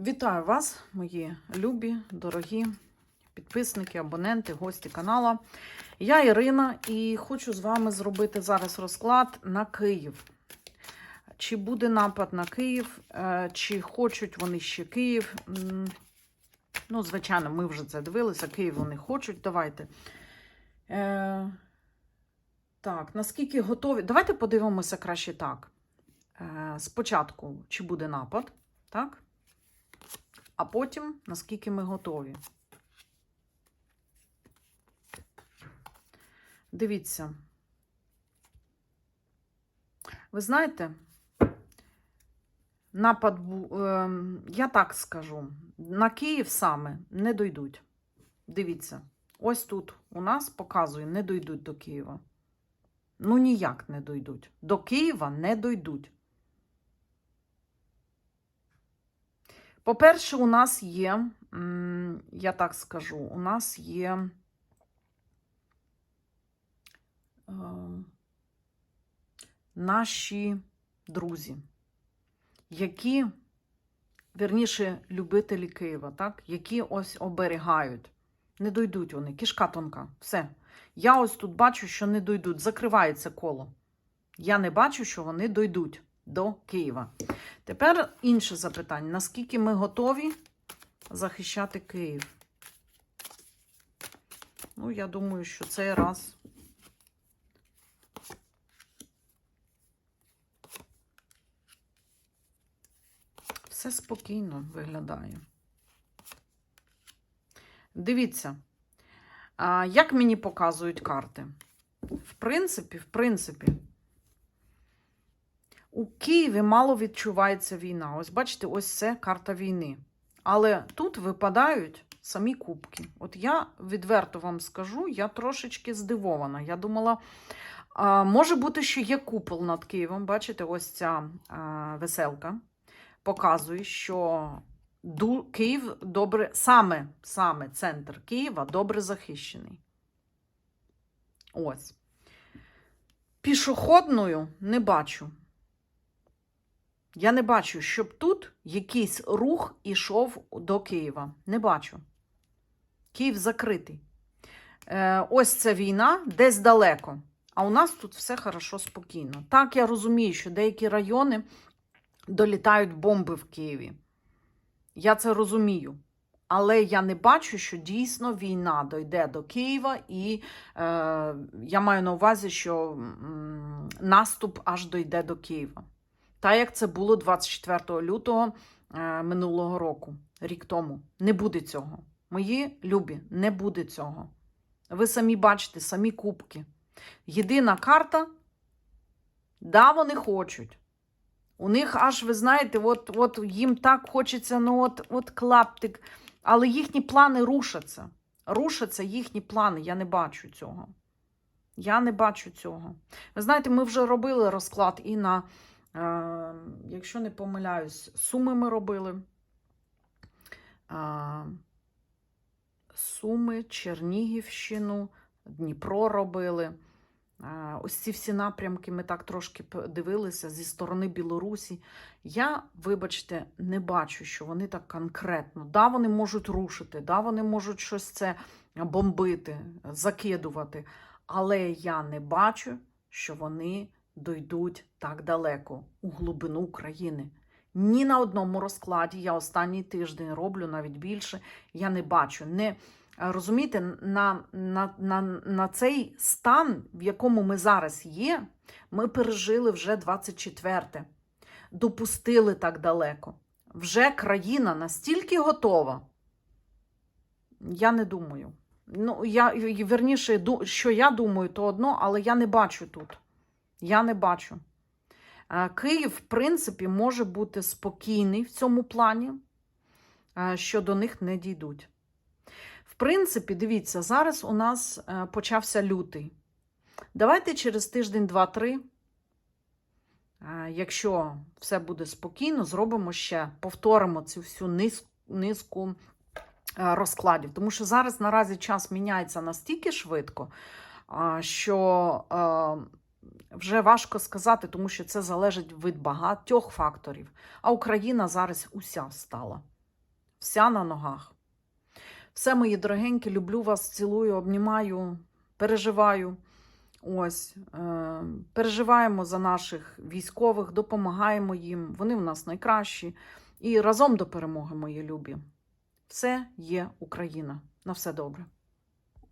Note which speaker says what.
Speaker 1: Вітаю вас, мої любі, дорогі підписники, абоненти, гості каналу. Я Ірина і хочу з вами зробити зараз розклад на Київ. Чи буде напад на Київ, е, чи хочуть вони ще Київ. Ну, звичайно, ми вже це дивилися. Київ вони хочуть. Давайте. Е, так, наскільки готові. Давайте подивимося краще так. Е, спочатку, чи буде напад, так? А потім наскільки ми готові. Дивіться. Ви знаєте, напад ем, я так скажу, на Київ саме не дойдуть. Дивіться, ось тут у нас показує, не дойдуть до Києва. Ну, ніяк не дойдуть. До Києва не дойдуть. По-перше, у нас є, я так скажу, у нас є е, наші друзі, які, вірніше, любителі Києва, так? які ось оберігають. Не дойдуть вони, кишка тонка. Все. Я ось тут бачу, що не дойдуть. Закривається коло. Я не бачу, що вони дойдуть до Києва. Тепер інше запитання: наскільки ми готові захищати Київ? Ну, я думаю, що цей раз. Все спокійно виглядає. Дивіться, як мені показують карти. В принципі, в принципі, у Києві мало відчувається війна. Ось бачите, ось це карта війни. Але тут випадають самі кубки. От я відверто вам скажу, я трошечки здивована. Я думала, а, може бути, що є купол над Києвом. Бачите, ось ця а, веселка показує, що Київ добре, саме, саме центр Києва добре захищений. Ось. Пішохідною не бачу. Я не бачу, щоб тут якийсь рух ішов до Києва. Не бачу. Київ закритий. Е, ось ця війна десь далеко. А у нас тут все хорошо, спокійно. Так, я розумію, що деякі райони долітають бомби в Києві. Я це розумію. Але я не бачу, що дійсно війна дойде до Києва, і е, я маю на увазі, що м, наступ аж дойде до Києва. Та як це було 24 лютого е, минулого року, рік тому. Не буде цього. Мої любі, не буде цього. Ви самі бачите, самі кубки. Єдина карта, да, вони хочуть. У них аж, ви знаєте, от, от їм так хочеться, ну от, от клаптик. Але їхні плани рушаться. Рушаться їхні плани. Я не бачу цього. Я не бачу цього. Ви знаєте, ми вже робили розклад і на. Якщо не помиляюсь, Суми ми робили. Суми, Чернігівщину, Дніпро робили. Ось ці всі напрямки ми так трошки дивилися зі сторони Білорусі. Я, вибачте, не бачу, що вони так конкретно. Да, вони можуть рушити, да, вони можуть щось це бомбити, закидувати. Але я не бачу, що вони дойдуть так далеко у глибину України. Ні на одному розкладі, я останній тиждень роблю навіть більше. Я не бачу. Не розумієте, на, на, на, на цей стан, в якому ми зараз є, ми пережили вже 24-те. Допустили так далеко. Вже країна настільки готова. Я не думаю. Ну, я верніше, що я думаю, то одно, але я не бачу тут. Я не бачу. Е, Київ, в принципі, може бути спокійний в цьому плані, е, що до них не дійдуть. В принципі, дивіться, зараз у нас е, почався лютий. Давайте через тиждень, два-три, якщо все буде спокійно, зробимо ще, повторимо цю всю низку розкладів. Тому що зараз наразі час міняється настільки швидко, що вже важко сказати, тому що це залежить від багатьох факторів. А Україна зараз уся стала. вся на ногах. Все, мої дорогенькі, люблю вас, цілую, обнімаю, переживаю. Ось, е, переживаємо за наших військових, допомагаємо їм. Вони в нас найкращі. І разом до перемоги, мої любі. Все є Україна. На все добре.